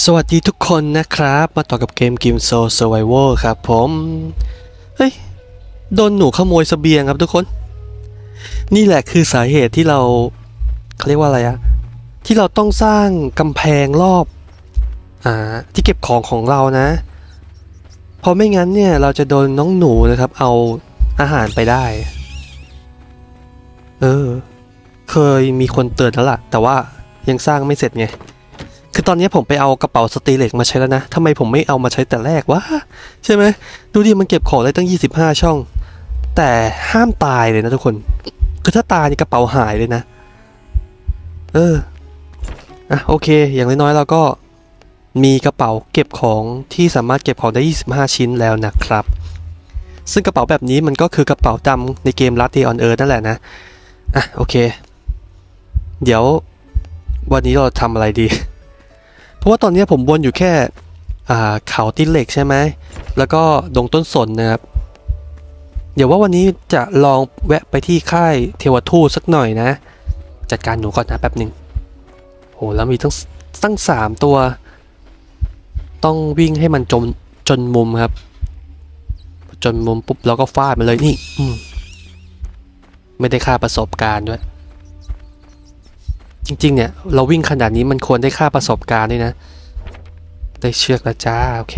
สวัสดีทุกคนนะครับ มาต่อกับเกม g ิมโซ Survival ครับผม เฮ้ย โดนหนูขโมยสเสบียงครับทุกคน นี่แหละคือสาเหตุที่เราเขาเรียกว่าอะไรอะที่เราต้องสร้างกำแพงรอบ อ่า ที่เก็บของของเรานะ เพราะไม่งั้นเนี่ยเราจะโดนน้องหนูนะครับ เอาอาหารไปได้ เออ เคยมีคนเตือนแล้วล่ะ แต่ว่ายังสร้างไม่เสร็จไง คือตอนนี้ผมไปเอากระเป๋าสตีเล็กมาใช้แล้วนะทำไมผมไม่เอามาใช้แต่แรกวะใช่ไหมดูดิมันเก็บของได้ตั้ง 25 ช่อง แต่ห้ามตายเลยนะทุกคน คือถ้าตายนี่กระเป๋าหายเลยนะ เอออะโอเค อย่างน้อยๆเราก็มีกระเป๋าเก็บของที่สามารถเก็บของได้ 25 ชิ้นแล้วนะครับ ซึ่งกระเป๋าแบบนี้มันก็คือกระเป๋าดำในเกม Last Day on Earth นั่นแหละนะอะโอเค เดี๋ยววันนี้เราทำอะไรดี เพราะว่าตอนนี้ผมวนอยู่แค่เขาติเหล็กใช่ไหม แล้วก็ดงต้นสนนะครับ เดี๋ยวว่าวันนี้จะลองแวะไปที่ค่ายเทวทูตสักหน่อยนะ จัดการหนูก่อนนะแป๊บหนึ่งโหแล้วมีทั้งตั้งสามตัว ต้องวิ่งให้มันจนจนมุมครับ จนมุมปุ๊บเราก็ฟาดมันเลยนี่ไม่ได้ค่าประสบการณ์ด้วย จริง ๆ เนี่ย เราวิ่งขนาดนี้มันควรได้ค่าประสบการณ์ด้วยนะ ได้เชือกล้วจ้า โอเค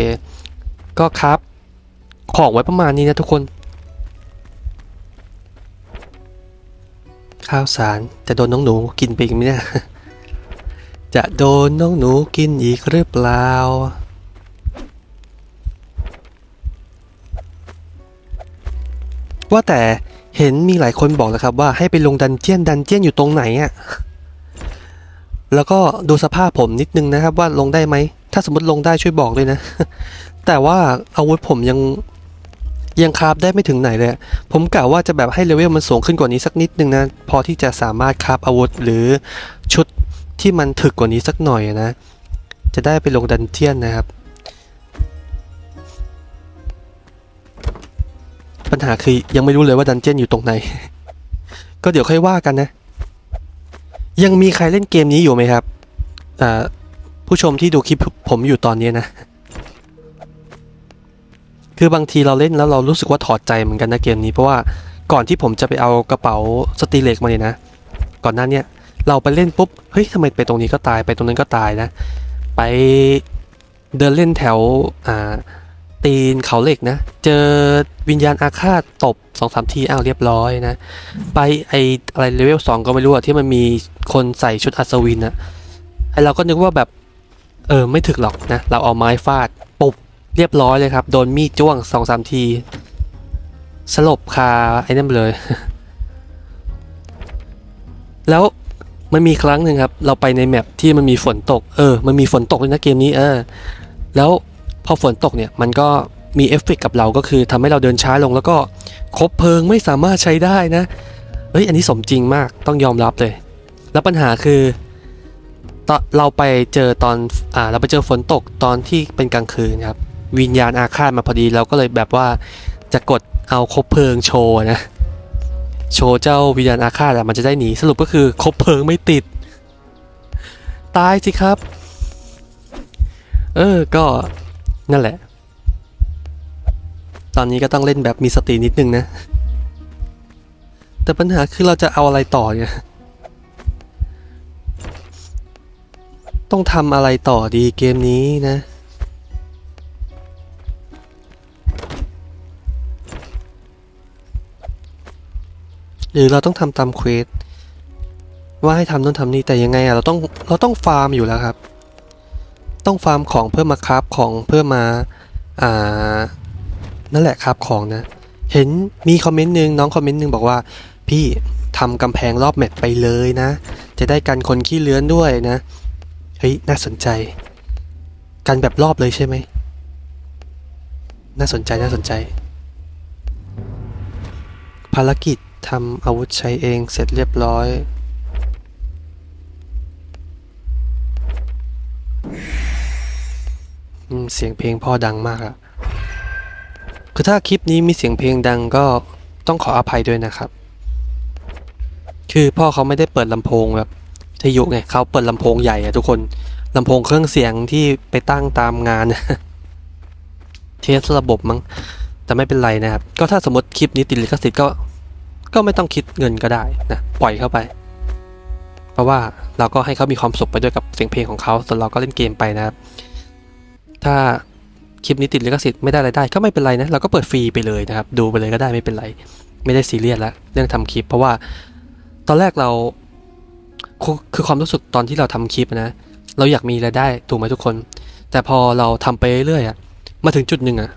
ก็ครับ ของไว้ประมาณนี้นะทุกคน ข้าวสารจะโดนน้องหนูกินไปอีกไหมเนี่ย จะโดนน้องหนูกินอีกหรือเปล่าว่าแต่เห็นมีหลายคนบอกแล้วครับว่าให้ไปลงดันเจียนดันเจียนอยู่ตรงไหนอะ แล้วก็ดูสภาพผมนิดนึงนะครับว่าลงได้ไหม ถ้าสมมติลงได้ช่วยบอกด้วยนะ แต่ว่าอาวุธผมยังยังคราฟได้ไม่ถึงไหนเลย ผมกะว่าจะแบบให้เลเวลมันสูงขึ้นกว่านี้สักนิดนึงนะ พอที่จะสามารถคราฟอาวุธหรือชุดที่มันถึกกว่านี้สักหน่อยนะ จะได้ไปลงดันเจียนนะครับ ปัญหาคือยังไม่รู้เลยว่าดันเจียนอยู่ตรงไหน ก็เดี๋ยวค่อยว่ากันนะ ยังมีใครเล่นเกมนี้อยู่ไหมครับอ่ผู้ชมที่ดูคลิปผมอยู่ตอนนี้นะ คือบางทีเราเล่นแล้วเรารู้สึกว่าถอดใจเหมือนกันนะเกมนี้เพราะว่าก่อนที่ผมจะไปเอากระเป๋าสตีเล็กมาเนี่ยนะ ก่อนหน้านี้เราไปเล่นปุ๊บเฮ้ยทำไมไปตรงนี้ก็ตายไปตรงนั้นก็ตายนะ ไปเดินเล่นแถวอ่า ตีนเขาเหล็กนะ เจอวิญญาณอาฆาตตบสองสามทีอ้าวเรียบร้อยนะ ไปไออะไรเลเวลสองก็ไม่รู้อะที่มันมีคนใส่ชุดอัศวินอะไอเราก็นึกว่าแบบ เออไม่ถึกหรอกนะ เราเอาไม้ฟาดปุบเรียบร้อยเลยครับ โดนมีดจ้วงสองสามที สลบคาไอ้นั่นเลย แล้วมันมีครั้งหนึ่งครับ เราไปในแมปที่มันมีฝนตก เออ มันมีฝนตกด้วยนะเกมนี้เออ แล้ว พอฝนตกเนี่ยมันก็มีเอฟเฟกต์กับเราก็คือทำให้เราเดินช้าลงแล้วก็คบเพลิงไม่สามารถใช้ได้นะ เฮ้ยอันนี้สมจริงมากต้องยอมรับเลย แล้วปัญหาคือเราไปเจอตอนอ่าเราไปเจอฝนตกตอนที่เป็นกลางคืนครับ วิญญาณอาฆาตมาพอดีเราก็เลยแบบว่าจะกดเอาคบเพลิงโชว์นะ โชว์เจ้าวิญญาณอาฆาตอะมันจะได้หนีสรุปก็คือคบเพลิงไม่ติด ตายสิครับ เออก็ นั่นแหละ ตอนนี้ก็ต้องเล่นแบบมีสตินิดนึงนะ แต่ปัญหาคือเราจะเอาอะไรต่อเนี่ย ต้องทำอะไรต่อดีเกมนี้นะหรือเราต้องทำตามเควสว่าให้ทำนู่นทำนี่แต่ยังไงอะเราต้องเราต้องฟาร์มอยู่แล้วครับ ต้องฟาร์มของเพื่อมาคราฟของเพื่อมาอ่านั่นแหละครับของนะ เห็นมีคอมเมนต์หนึ่งน้องคอมเมนต์หนึ่งบอกว่า พี่ทำกำแพงรอบแมปไปเลยนะ จะได้กันคนขี้เลื้อนด้วยนะเฮ้ยน่าสนใจ กันแบบรอบเลยใช่ไหมน่าสนใจน่าสนใจ ภารกิจทำอาวุธใช้เองเสร็จเรียบร้อย เสียงเพลงพ่อดังมากอะคือถ้าคลิปนี้มีเสียงเพลงดังก็ต้องขออภัยด้วยนะครับ คือพ่อเขาไม่ได้เปิดลำโพงแบบทยุไงเขาเปิดลำโพงใหญ่อะทุกคนลำโพงเครื่องเสียงที่ไปตั้งตามงานเทสระบบมั้งแต่ไม่เป็นไรนะครับ ก็ถ้าสมมติคลิปนี้ติดลิขสิทธิ์ก็ ก็ไม่ต้องคิดเงินก็ได้นะปล่อยเข้าไป เพราะว่าเราก็ให้เขามีความสุขไปด้วยกับเสียงเพลงของเขาส่วนเราก็เล่นเกมไปนะครับ ถ้าคลิปนี้ติดลิขสิทธิ์ไม่ได้รายได้ก็ไม่เป็นไรนะเราก็เปิดฟรีไปเลยนะครับ ดูไปเลยก็ได้ไม่เป็นไร ไม่ได้ซีเรียสแล้วเรื่องทำคลิป เพราะว่าตอนแรกเราคือความรู้สึกตอนที่เราทำคลิปนะ เราอยากมีรายได้ถูกไหมทุกคน แต่พอเราทำไปเรื่อยๆอะมาถึงจุดหนึ่งอะ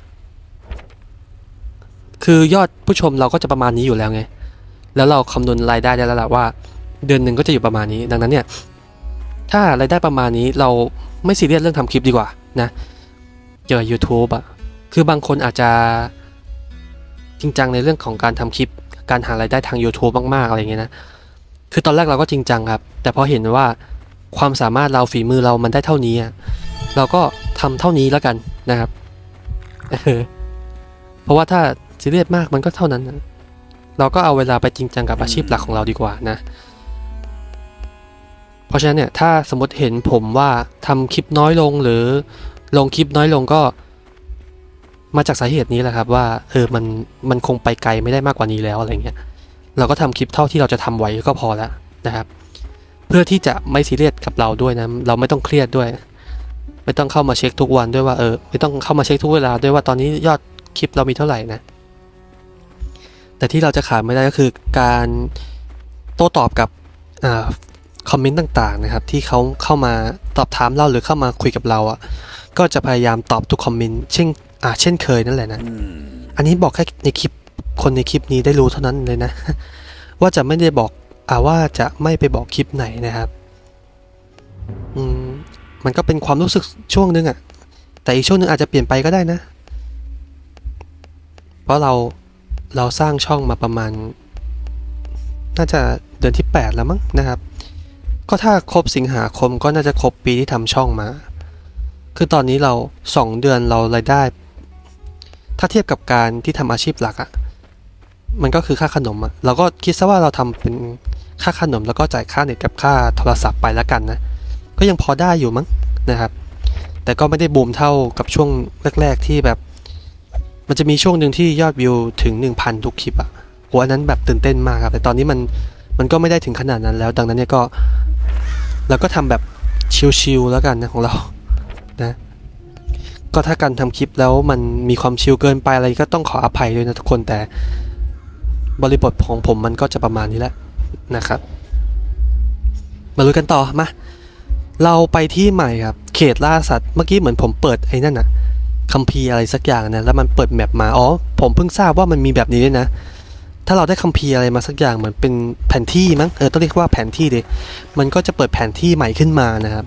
คือยอดผู้ชมเราก็จะประมาณนี้อยู่แล้วไง แล้วเราคำนวณรายได้ได้แล้วแหละว่า เดือนหนึ่งก็จะอยู่ประมาณนี้ ดังนั้นเนี่ย ถ้ารายได้ประมาณนี้เราไม่ซีเรียสเรื่องทำคลิปดีกว่า นะเจอ YouTube อะคือบางคนอาจจะจริงจังในเรื่องของการทำคลิปการหารายได้ทาง YouTube มาก ๆ อะไรเงี้ยนะ คือตอนแรกเราก็จริงจังครับ แต่พอเห็นว่าความสามารถเราฝีมือเรามันได้เท่านี้ เราก็ทำเท่านี้แล้วกันนะครับเพราะว่าถ้าซีเรียสมากมันก็เท่านั้น เราก็เอาเวลาไปจริงจังกับอาชีพหลักของเราดีกว่านะ เพราะฉะนั้นเนี่ยถ้าสมมติเห็นผมว่าทำคลิปน้อยลงหรือลงคลิปน้อยลงก็ มาจากสาเหตุนี้แหละครับว่าเออมันมันคงไปไกลไม่ได้มากกว่านี้แล้วอะไรเงี้ยเราก็ทำคลิปเท่าที่เราจะทำไหวก็พอแล้วนะครับ เพื่อที่จะไม่ซีเรียสกับเราด้วยนะเราไม่ต้องเครียดด้วย ไม่ต้องเข้ามาเช็คทุกวันด้วยว่าเออไม่ต้องเข้ามาเช็คทุกเวลาด้วยว่าตอนนี้ยอดคลิปเรามีเท่าไหร่นะแต่ที่เราจะขาดไม่ได้ก็คือการโต้ตอบกับ คอมเมนต์ต่างๆนะครับที่เขาเข้ามาตอบถามเราหรือเข้ามาคุยกับเราอะก็จะพยายามตอบทุกคอมเมนต์เช่นอ่าเช่นเคยนั่นแหละนะอันนี้บอกแค่ในคลิปคนในคลิปนี้ได้รู้เท่านั้นเลยนะ ว่าจะไม่ได้บอกอ่าว่าจะไม่ไปบอกคลิปไหนนะครับอืมมันก็เป็นความรู้สึกช่วงนึงอะแต่อีกช่วงนึงอาจจะเปลี่ยนไปก็ได้นะ เพราะเราเราสร้างช่องมาประมาณ น่าจะเดือนที่ 8 แล้วมั้งนะครับ ก็ถ้าครบสิงหาคมก็น่าจะครบปีที่ทำช่องมา คือตอนนี้เรา 2 เดือนเรารายได้ ถ้าเทียบกับการที่ทำอาชีพหลักอะ่ะ มันก็คือค่าขนมอะ่ะ เราก็คิดซะว่าเราทำเป็นค่าขนมแล้วก็จ่ายค่าเน็ตกับค่าโทรศัพท์ไปแล้วกันนะ ก็ยังพอได้อยู่มั้งนะครับ แต่ก็ไม่ได้บูมเท่ากับช่วงแรก ๆ ที่แบบ มันจะมีช่วงหนึ่งที่ยอดวิวถึง 1,000 ทุกคลิปอะ่ะโหอันนั้นแบบตื่นเต้นมากครับ แต่ตอนนี้มันมันก็ไม่ได้ถึงขนาดนั้นแล้ว ดังนั้นเนี่ยก็ เราก็ทำแบบชิลๆแล้วกันนะของเรานะก็ถ้าการทำคลิปแล้วมันมีความชิลเกินไปอะไรก็ต้องขออภัยด้วยนะทุกคนแต่บริบทของผมมันก็จะประมาณนี้แหละนะครับ มาลุยกันต่อมาเราไปที่ใหม่ครับ เขตล่าสัตว์เมื่อกี้เหมือนผมเปิดไอ้นั่นอะคัมภีร์อะไรสักอย่างนะแล้วมันเปิดแมปมาอ๋อผมเพิ่งทราบว่ามันมีแบบนี้ด้วยนะ ถ้าเราได้คัมภีร์อะไรมาสักอย่างเหมือนเป็นแผนที่มั้งเออต้องเรียกว่าแผนที่ดิมันก็จะเปิดแผนที่ใหม่ขึ้นมานะครับ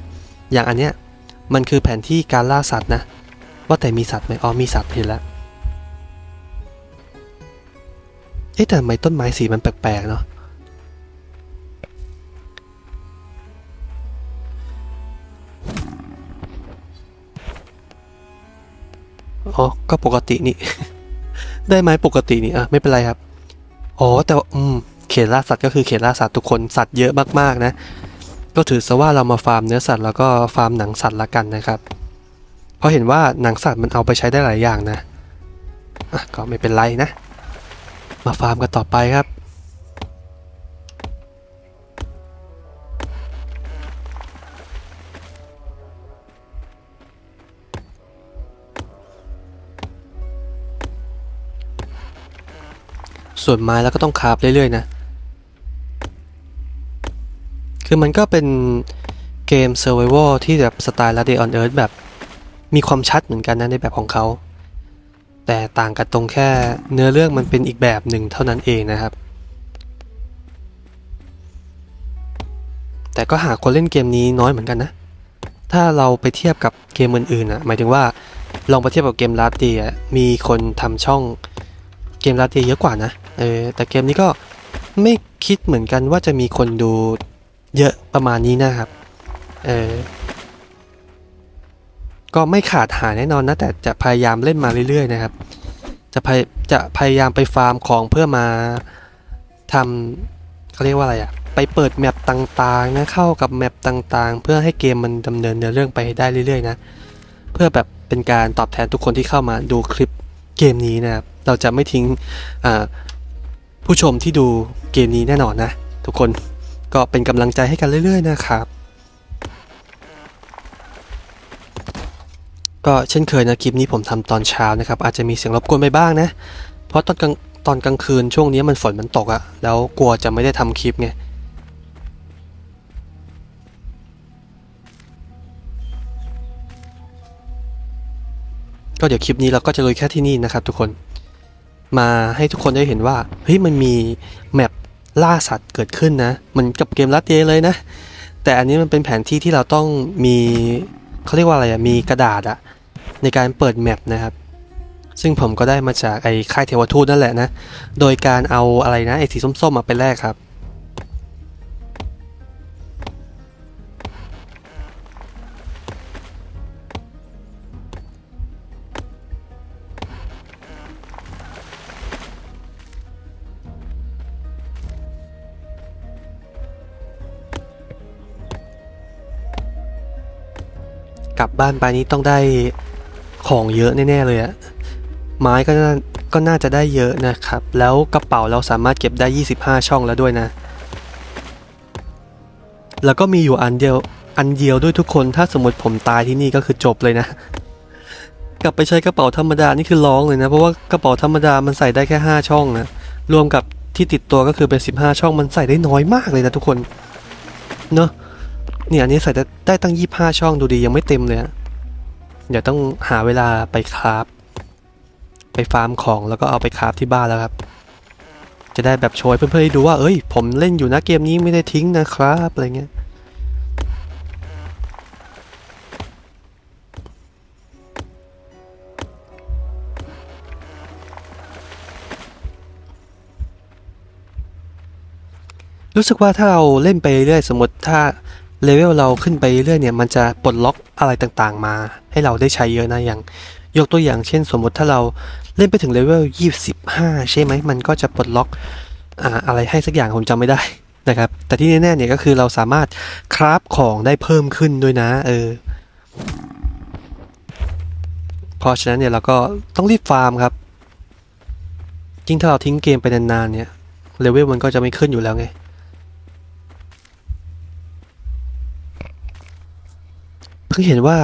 อย่างอันเนี้ยมันคือแผนที่การล่าสัตว์นะ ว่าแต่มีสัตว์ไหมอ๋อมีสัตว์เห็นแล้วเอ๊ะแต่ทำไมต้นไม้สีมันแปลกๆเนาะอ๋อ ก็ปกตินี่ ได้ไหมปกตินี่อะ ไม่เป็นไรครับ อ๋อแต่อืมเขตล่าสัตว์ก็คือเขตล่าสัตว์ทุกคนสัตว์เยอะมากๆนะ ก็ถือซะว่าเรามาฟาร์มเนื้อสัตว์แล้วก็ฟาร์มหนังสัตว์ละกันนะครับ เพราะเห็นว่าหนังสัตว์มันเอาไปใช้ได้หลายอย่างนะอะก็ไม่เป็นไรนะ มาฟาร์มกันต่อไปครับ ส่วนไม้แล้วก็ต้องคาฟเรื่อยๆนะ คือมันก็เป็นเกม Survival ที่แบบสไตล์ Last Day on Earth แบบมีความชัดเหมือนกันนะในแบบของเขา แต่ต่างกันตรงแค่เนื้อเรื่องมันเป็นอีกแบบหนึ่งเท่านั้นเองนะครับ แต่ก็หาคนเล่นเกมนี้น้อยเหมือนกันนะ ถ้าเราไปเทียบกับเกมอื่นๆอะหมายถึงว่าลองไปเทียบกับเกมลาตีอะมีคนทำช่อง เกมลาเตีเยอะกว่านะเออแต่เกมนี้ก็ไม่คิดเหมือนกันว่าจะมีคนดูเยอะประมาณนี้นะครับเออก็ไม่ขาดหายแน่นอนนะแต่จะพยายามเล่นมาเรื่อยๆนะครับ จะพยจะพยายามไปฟาร์มของเพื่อมาทำเขาเรียกว่าอะไรอะ่ะไปเปิดแมปต่างๆนะเข้ากับแมปต่างๆ เพื่อให้เกมมันดำเนินเนื้อเรื่องไปได้เรื่อยๆนะ เพื่อแบบเป็นการตอบแทนทุกคนที่เข้ามาดูคลิปเกมนี้นะครับ เราจะไม่ทิ้งผู้ชมที่ดูเกมนี้แน่นอนนะ ทุกคนก็เป็นกำลังใจให้กันเรื่อย ๆ นะครับ ก็เช่นเคยนะคลิปนี้ผมทำตอนเช้านะครับ อาจจะมีเสียงรบกวนไปบ้างนะ เพราะตอนกลางตอนกลางคืนช่วงนี้มันฝนมันตกอะแล้วกลัวจะไม่ได้ทำคลิปไงก็เดี๋ยวคลิปนี้เราก็จะลุยแค่ที่นี่นะครับทุกคน มาให้ทุกคนได้เห็นว่าเฮ้ยมันมีแมปล่าสัตว์เกิดขึ้นนะมันกับเกมลัดเดเลยนะ แต่อันนี้มันเป็นแผนที่ที่เราต้องมีเขาเรียกว่าอะไรอะมีกระดาษอะในการเปิดแมปนะครับ ซึ่งผมก็ได้มาจากไอ้ค่ายเทวทูตนั่นแหละนะ โดยการเอาอะไรนะไอ้สีส้มๆมาไปแลกครับ กลับบ้านไปนี้ต้องได้ของเยอะแน่ๆเลยอะไม้ก็น่าก็น่าจะได้เยอะนะครับ แล้วกระเป๋าเราสามารถเก็บได้ 25 ช่องแล้วด้วยนะ แล้วก็มีอยู่อันเดียวอันเดียวด้วยทุกคนถ้าสมมติผมตายที่นี่ก็คือจบเลยนะ กลับไปใช้กระเป๋าธรรมดานี่คือร้องเลยนะ เพราะว่ากระเป๋าธรรมดามันใส่ได้แค่ 5 ช่องนะรวมกับที่ติดตัวก็คือเป็น 15 ช่องมันใส่ได้น้อยมากเลยนะทุกคนเนาะ เนี่ยอันนี้ใส่ได้ตั้งยี่ห้าช่องดูดียังไม่เต็มเลยอะเดี๋ยวต้องหาเวลาไปคราฟไปฟาร์มของแล้วก็เอาไปคราฟที่บ้านแล้วครับ จะได้แบบโชว์เพื่อนๆได้ดูว่า เอ้ย ผมเล่นอยู่นะเกมนี้ไม่ได้ทิ้งนะครับอะไรเงี้ยรู้สึกว่าถ้าเราเล่นไปเรื่อยสมมติถ้า เลเวลเราขึ้นไปเรื่อยเนี่ยมันจะปลดล็อกอะไรต่างๆ มาให้เราได้ใช้เยอะนะอย่าง ยกตัวอย่างเช่น สมมติถ้าเราเล่นไปถึงเลเวล25 ใช่ไหมมันก็จะปลดล็อกออะไรให้สักอย่างผมจำไม่ได้นะครับ แต่ที่แน่ๆเนี่ยก็คือเราสามารถคราฟของได้เพิ่มขึ้นด้วยนะเออเพราะฉะนั้นเนี่ยเราก็ต้องรีบฟาร์มครับยิ่งถ้าเราทิ้งเกมไปนานๆเนี่ยเลเวลมันก็จะไม่ขึ้นอยู่แล้วไง เพิ่งเห็นว่า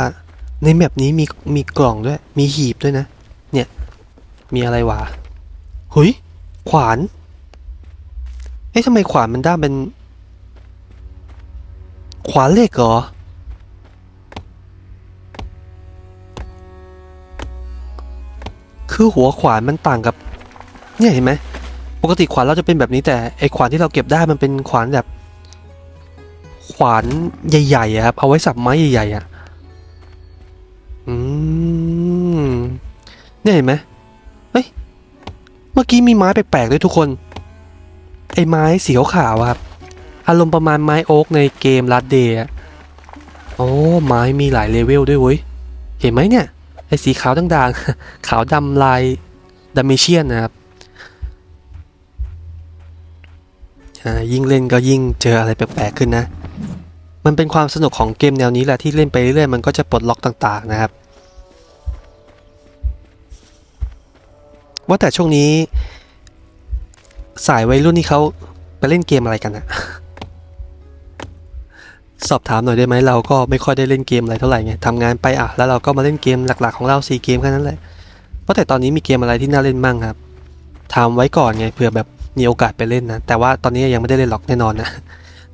ในแมปนี้มีมีกล่องด้วย มีหีบด้วยนะ เนี่ย มีอะไรวะหุยขวาน เอ๊ะทำไมขวานมันด้ามเป็น ขวานเหล็กเหรอ คือหัวขวานมันต่างกับ เนี่ยเห็นไหม ปกติขวานเราจะเป็นแบบนี้แต่ไอขวานที่เราเก็บได้มันเป็นขวานแบบ ขวานใหญ่ๆครับ เอาไว้สับไม้ใหญ่ๆอะ อืมเนี่ยเห็นไหมเฮ้ย เมื่อกี้มีไม้แปลกๆด้วยทุกคน ไอ้ไม้สีขาวครับ อารมณ์ประมาณไม้โอ๊กในเกมลัดเดย์อะโอ้ไม้มีหลายเลเวลด้วยเว้ย เห็นไหมเนี่ย ไอ้สีขาวด่างๆ ขาวดำลายดัมเมเชียนนะครับยิ่งเล่นก็ยิ่งเจออะไรแปลกๆขึ้นนะ มันเป็นความสนุกของเกมแนวนี้แหละที่เล่นไปเรื่อยๆมันก็จะปลดล็อกต่างๆนะครับ ว่าแต่ช่วงนี้ สายวัยรุ่นนี่เขาไปเล่นเกมอะไรกันอะสอบถามหน่อยได้ไหมเราก็ไม่ค่อยได้เล่นเกมอะไรเท่าไหร่ไงทำงานไปอะแล้วเราก็มาเล่นเกมหลักๆของเราสี่เกมแค่นั้นแหละว่าแต่ตอนนี้มีเกมอะไรที่น่าเล่นมั่งครับถามไว้ก่อนไงเผื่อแบบมีโอกาสไปเล่นนะแต่ว่าตอนนี้ยังไม่ได้เล่นหรอกแน่นอนนะ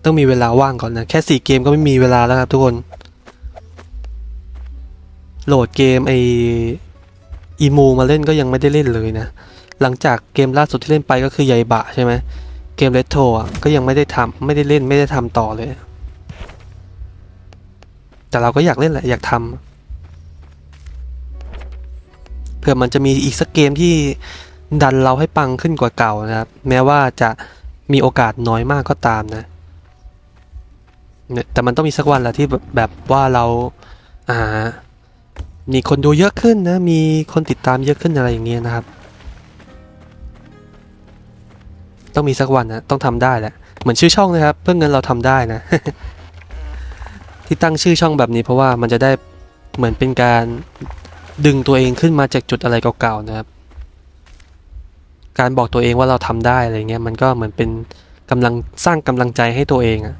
ต้องมีเวลาว่างก่อนนะแค่สี่เกมก็ไม่มีเวลาแล้วครับทุกคน โหลดเกมไอ อีมูมาเล่นก็ยังไม่ได้เล่นเลยนะ หลังจากเกมล่าสุดที่เล่นไปก็คือใยบะใช่ไหมเกมเลตโทอะก็ยังไม่ได้ทำไม่ได้เล่นไม่ได้ทำต่อเลย แต่เราก็อยากเล่นแหละอยากทำเผื่อมันจะมีอีกสักเกมที่ดันเราให้ปังขึ้นกว่าเก่านะครับ แม้ว่าจะมีโอกาสน้อยมากก็ตามนะแต่มันต้องมีสักวันแหละที่แบบว่าเราอ่า มีคนดูเยอะขึ้นนะ มีคนติดตามเยอะขึ้นอะไรอย่างเงี้ยนะครับ ต้องมีสักวันนะ ต้องทำได้แหละ เหมือนชื่อช่องนะครับ เพื่อเงินเราทำได้นะ ที่ตั้งชื่อช่องแบบนี้เพราะว่ามันจะได้เหมือนเป็นการดึงตัวเองขึ้นมาจากจุดอะไรเก่าๆนะครับ การบอกตัวเองว่าเราทำได้อะไรเงี้ยมันก็เหมือนเป็นกำลังสร้างกำลังใจให้ตัวเองอะ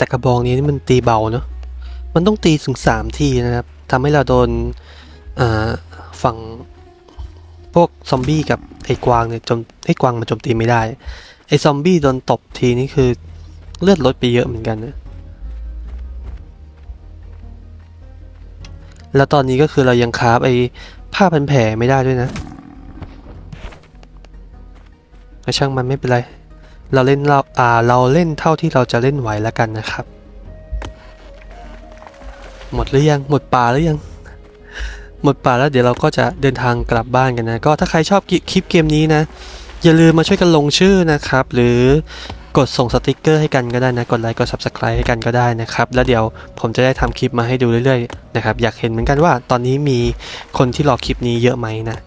แต่กระบองนี้มันตีเบาเนาะมันต้องตีถึงสามทีนะครับทำให้เราโดนฝั่งพวกซอมบี้กับไอ้กวางเนี่ยโจมไอ้กวางมันโจมตีไม่ได้ ไอ้ซอมบี้โดนตบทีนี่คือเลือดลดไปเยอะเหมือนกันนะแล้วตอนนี้ก็คือเรายังคาฟไอ้ผ้าพันแผลไม่ได้ด้วยนะช่างมันไม่เป็นไร เราเล่นเราอ่าเราเล่นเท่าที่เราจะเล่นไหวแล้วกันนะครับ หมดหรือยังหมดป่าหรือยังหมดป่าแล้วเดี๋ยวเราก็จะเดินทางกลับบ้านกันนะ ก็ถ้าใครชอบคลิปเกมนี้นะ อย่าลืมมาช่วยกันลงชื่อนะครับ หรือกดส่งสติกเกอร์ให้กันก็ได้นะ กดไลค์กด subscribe ให้กันก็ได้นะครับ แล้วเดี๋ยวผมจะได้ทำคลิปมาให้ดูเรื่อยๆนะครับ อยากเห็นเหมือนกันว่าตอนนี้มีคนที่รอคลิปนี้เยอะไหมนะ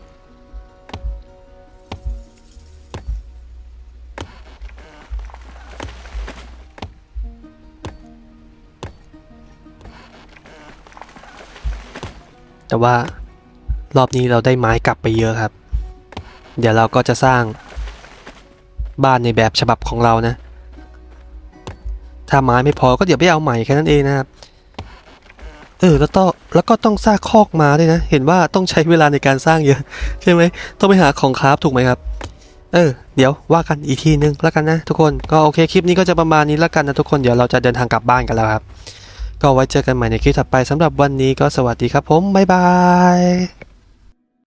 แต่ว่ารอบนี้เราได้ไม้กลับไปเยอะครับ เดี๋ยวเราก็จะสร้างบ้านในแบบฉบับของเรานะ ถ้าไม้ไม่พอก็เดี๋ยวไปเอาใหม่แค่นั้นเองนะครับ เออแล้วต้องแล้วก็ต้องสร้างคอกม้าด้วยนะ เห็นว่าต้องใช้เวลาในการสร้างเยอะ ใช่ไหมต้องไปหาของคราฟถูกไหมครับ เออ เดี๋ยวว่ากันอีกทีนึงแล้วกันนะ ทุกคนก็โอเคคลิปนี้ก็จะประมาณนี้แล้วกันนะทุกคนเดี๋ยวเราจะเดินทางกลับบ้านกันแล้วครับ ก็ไว้เจอกันใหม่ในคลิปถัดไปสำหรับวันนี้ก็สวัสดีครับผมบ๊ายบาย